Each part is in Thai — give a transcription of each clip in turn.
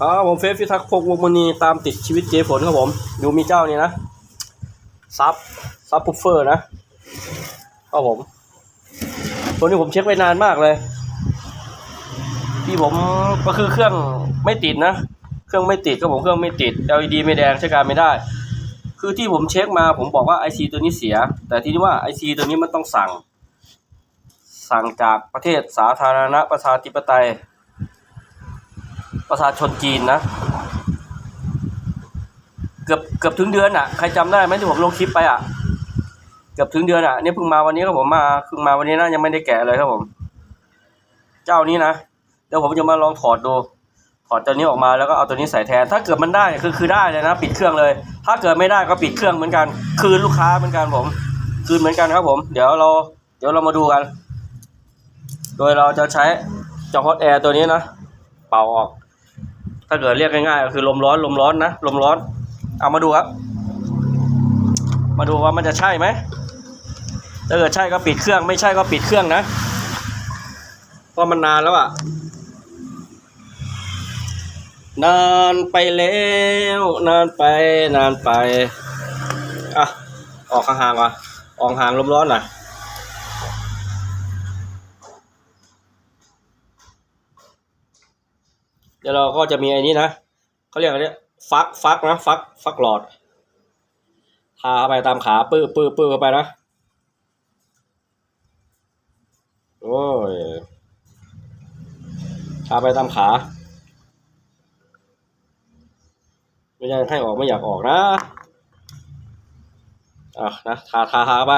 ครับผมเฟซฟิทักษ์พงวงมณีตามติดชีวิตเจฝนครับผมอยู่มีเจ้านี่นะซับซับพุฟเฟอร์นะครับผมตัวนี้ผมเช็คไว้นานมากเลย ที่ผมก็คือเครื่องไม่ติดนะ เครื่องไม่ติดก็ผมเครื่องไม่ติด LED ไม่แดงใช้การไม่ได้ คือที่ผมเช็คมาผมบอกว่า IC ตัวนี้เสีย แต่ที่นี่ว่า IC ตัวนี้มันต้องสั่ง สั่งจากประเทศสาธารณประชาธิปไตย ประชาชนจีนนะ เกือบเกือบถึงเดือนอะใครจำได้ไหมที่ผมลงคลิปไปอะ เกือบถึงเดือนอะนี่เพิ่งมาวันนี้ครับผมมาเพิ่งมาวันนี้นะยังไม่ได้แกะเลยครับผม เจ้านี้นะเดี๋ยวผมจะมาลองถอดดูถอดตัวนี้ออกมาแล้วก็เอาตัวนี้ใส่แทน ถ้าเกิดมันได้คือคือได้เลยนะ ปิดเครื่องเลย ถ้าเกิดไม่ได้ก็ปิดเครื่องเหมือนกัน คืนลูกค้าเหมือนกันผม คืนเหมือนกันครับผม เดี๋ยวเรา เดี๋ยวเรามาดูกัน โดยเราจะใช้จอฮอตแอร์ตัวนี้นะ เป่าออก ถ้าเกิดเรียกง่ายๆก็คือลมร้อนลมร้อนนะลมร้อน เอามาดูครับ มาดูว่ามันจะใช่ไหมถ้าเกิดใช่ก็ปิดเครื่อง ไม่ใช่ก็ปิดเครื่องนะเพราะมันนานแล้วอะนานไปแล้ว นานไปนานไปอะออกห่างๆว่ะออกห่างลมร้อนหน่อย ดี๋ยวเราก็จะมีไอ้นี้นะเขาเรียกอะไรเนี่ยฟักฟักนะฟักฟักหลอดทาเข้าไปตามขาปื้อปื้อปื้อเข้าไปนะโอ้ยทาไปตามขาไม่ยังให้ออกไม่อยากออกนะอะนะทาทาทาไป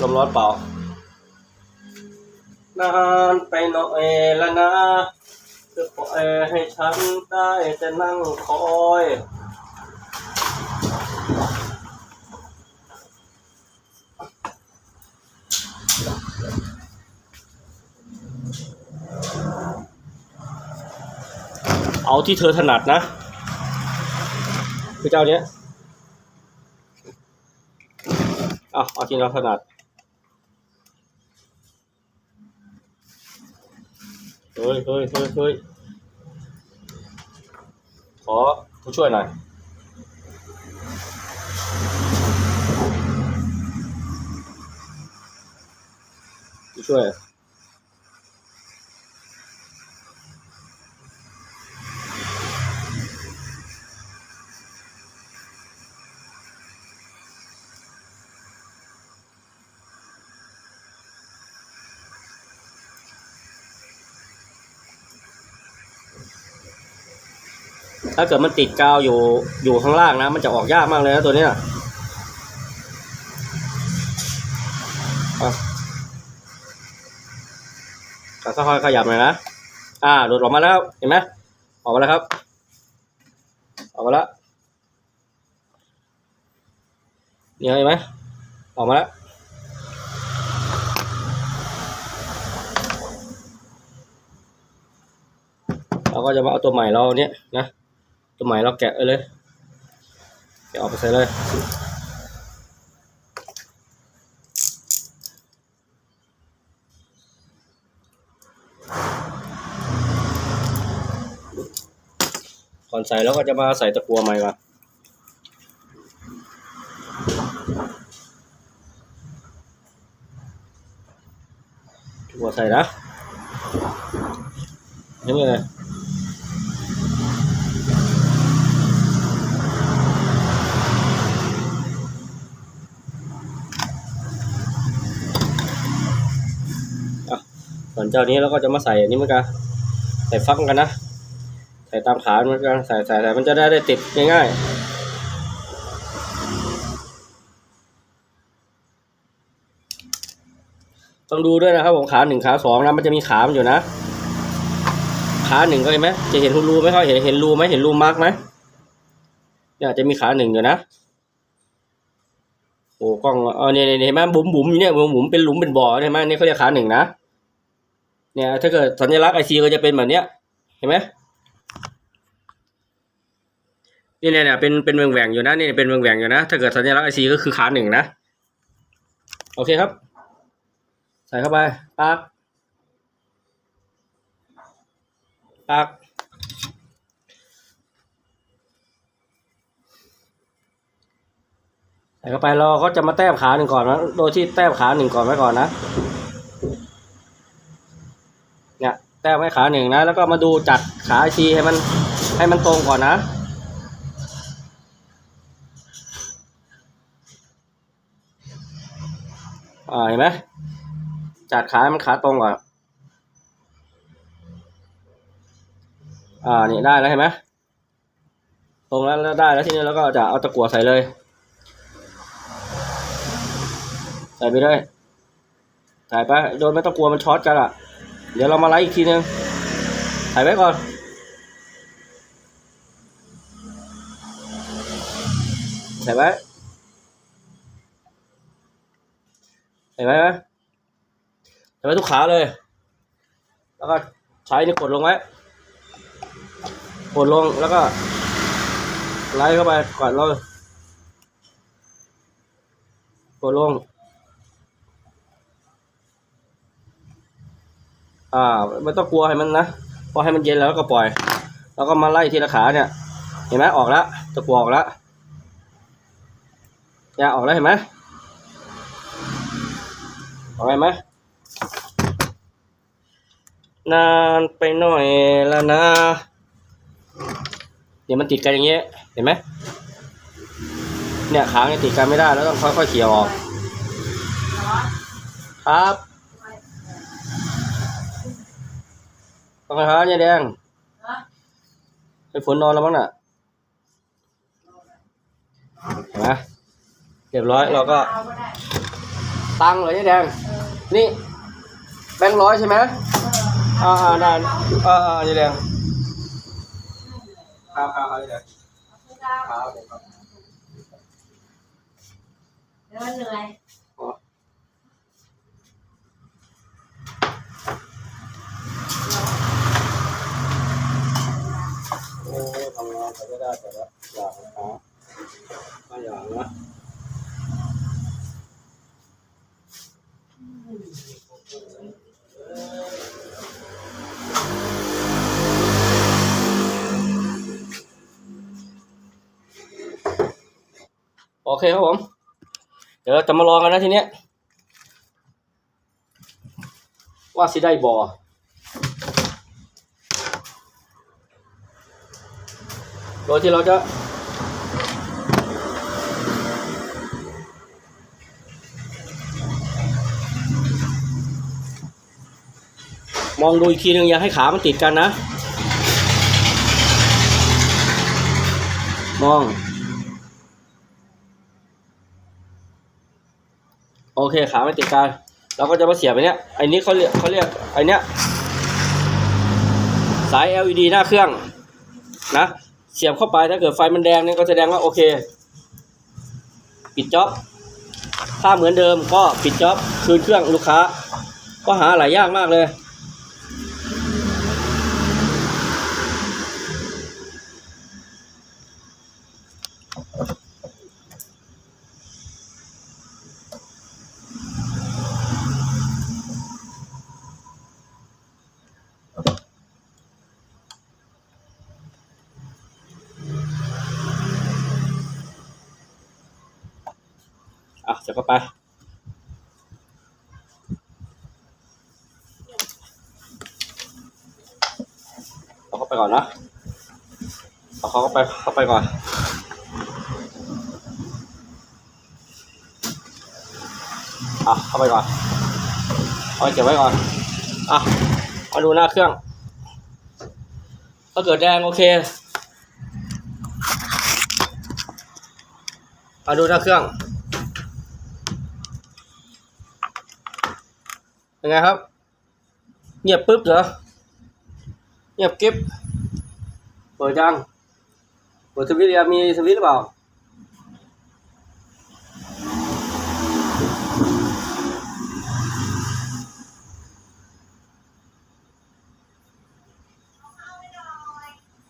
ลมร้อนเปล่านานไปหน่อยละนะ จะปล่อยให้ฉันได้แต่นั่งคอยเอาที่เธอถนัดนะคือเจ้าเนี้ย เอาเอาที่เราถนัด เฮ้ยเฮ้ยเฮ้ยเฮ้ยขอผู้ช่วยหน่อยผู้ช่วย ถ้าเกิดมันติดกาวอยู่อยู่ข้างล่างนะ มันจะออกยากมากเลยนะตัวเนี้ยอะค่อยๆขยับหน่อยนะ อ่า หลุดออกมาแล้วเห็นไหมออกมาแล้วครับ ออกมาแล้วเนี่ยเห็นไหมออกมาแล้วเราก็จะมาเอาตัวใหม่เราเนี้ยนะ ตัวใหม่เราแกะเลยแกะออกไปใส่เลยก่อนใส่แล้วก็จะมาใส่ตะกัวใหม่ก่อนตะกัวใส่นะยังไงเลย วนเจ้านี้เราก็จะมาใส่อันนี้เหมือนกันใส่ฟักกันนะ ใส่ตามขาเหมือนกันใส่ใส่ใส่มันจะได้ได้ติดง่ายๆต้องดูด้วยนะครับผมขาหนึ่งขาสองนะมันจะมีขามอยู่นะ ขาหนึ่งก็เห็นไหมจะเห็นรูไหมเขาเห็นเห็นรูไหมเห็นรูมาร์กไหมเนี่ยจะมีขาหนึ่งอยู่นะโอ้กล้องเออเนี่ยเห็นไหมบุ๋มบุ๋มอยู่เนี่ยบุ๋มบุ๋มเป็นหลุมเป็นบ่อเห็นไหมนี่เขาเรียกขาหนึ่งนะ เนี่ยถ้าเกิดสัญลักษณ์ไอซีก็จะเป็นแบบเนี้ยเห็นไหมนี่เนี่ยเนี่ยเป็นเป็นแหว่งแหวงอยู่นะนี่เป็นแหว่งแหวงอยู่นะ ถ้าเกิดสัญลักษณ์ไอซีก็คือขาหนึ่งนะ โอเคครับ ใส่เข้าไปปักปักใส่เข้าไปรอเขาจะมาแต้มขาหนึ่งก่อนนะ โดยที่แต้มขาหนึ่งก่อนไว้ก่อนนะ แต้มไว้ขาหนึ่งนะ แล้วก็มาดูจัดขาอีกทีให้มันให้มันตรงก่อนนะอ่าเห็นไหมจัดขาให้มันขาตรงก่อนอ่านี่ได้แล้วเห็นไหมตรงแล้วได้แล้วทีนี้เราก็จะเอาตะกั่วใส่เลย ใส่ไปเลยใส่ไปโดยไม่ต้องกลัวมันช็อตกันอะ เดี๋ยวเรามาไล่อีกทีนึงใส่ไว้ก่อนใส่ไว้ใส่ไว้ไหมใส่ไว้ทุกขาเลย แล้วก็ใช้นี่กดลงไว้ กดลงแล้วก็ ไล่เข้าไปก่อนเลยกดลง อ่าไม่ต้องกลัวให้มันนะพอให้มันเย็นแล้วก็ปล่อย แล้วก็มาไล่ทีละขาเนี่ย เห็นไหมออกแล้วตะกัวออกแล้วเนี่ยออกแล้วเห็นไหมออกไหมนานไปหน่อยแล้วนะเดี๋ยวมันติดกันอย่างเงี้ยเห็นไหมเนี่ยขาเนี่ยติดกันไม่ได้แล้วต้องค่อยๆเขี่ยออก ครับ ต้องไงครับเนี่ยแดงไปฝนนอนแล้วมั้งน่ะเห็นไหมเรียบร้อยเราก็ตังค์เลยเนี่ยแดง นี่แบงค์ร้อยใช่ไหมอ่าอ่าได้อ่าอ่าเนี่ยแดงครับครับครับเนี่ยแดงครับครับแล้วเหนื่อย โอ้ทำงาน ได้แต่ละอย่างนะครับก็อย่างนะโอเคครับผม เดี๋ยวเราจะมาลองกันนะทีเนี้ยว่าสิได้บอ โดยที่เราจะมองดูอีกทีหนึ่งอย่าให้ขามันติดกันนะ มอง โอเคขาไม่ติดกันเราก็จะมาเสียบไปเนี้ยไอ้นี้เขาเรียกเขาเรียกไอ้เนี้ยสาย LED หน้าเครื่องนะ เสียบเข้าไปถ้าเกิดไฟมันแดงเนี่ยก็แสดงว่าโอเค ปิดจ็อบถ้าเหมือนเดิมก็ปิดจ็อบคืนเครื่องลูกค้า ก็หาหลายยากมากเลย เสียบเข้าไปเอาเข้าไปก่อนนะเอาเขาเข้าไปเข้าไปก่อนอะเข้าไปก่อนเอาเก็บไว้ก่อนอะมาดูหน้าเครื่อง ถ้าเกิดแดงโอเคมาดูหน้าเครื่อง เป็นไงครับ เงียบปึ๊บเหรอ เงียบกิ๊บเปิดยังเปิดสวิตช์มีสวิตช์หรือเปล่า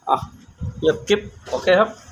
อะเงียบกิ๊บโอเคครับ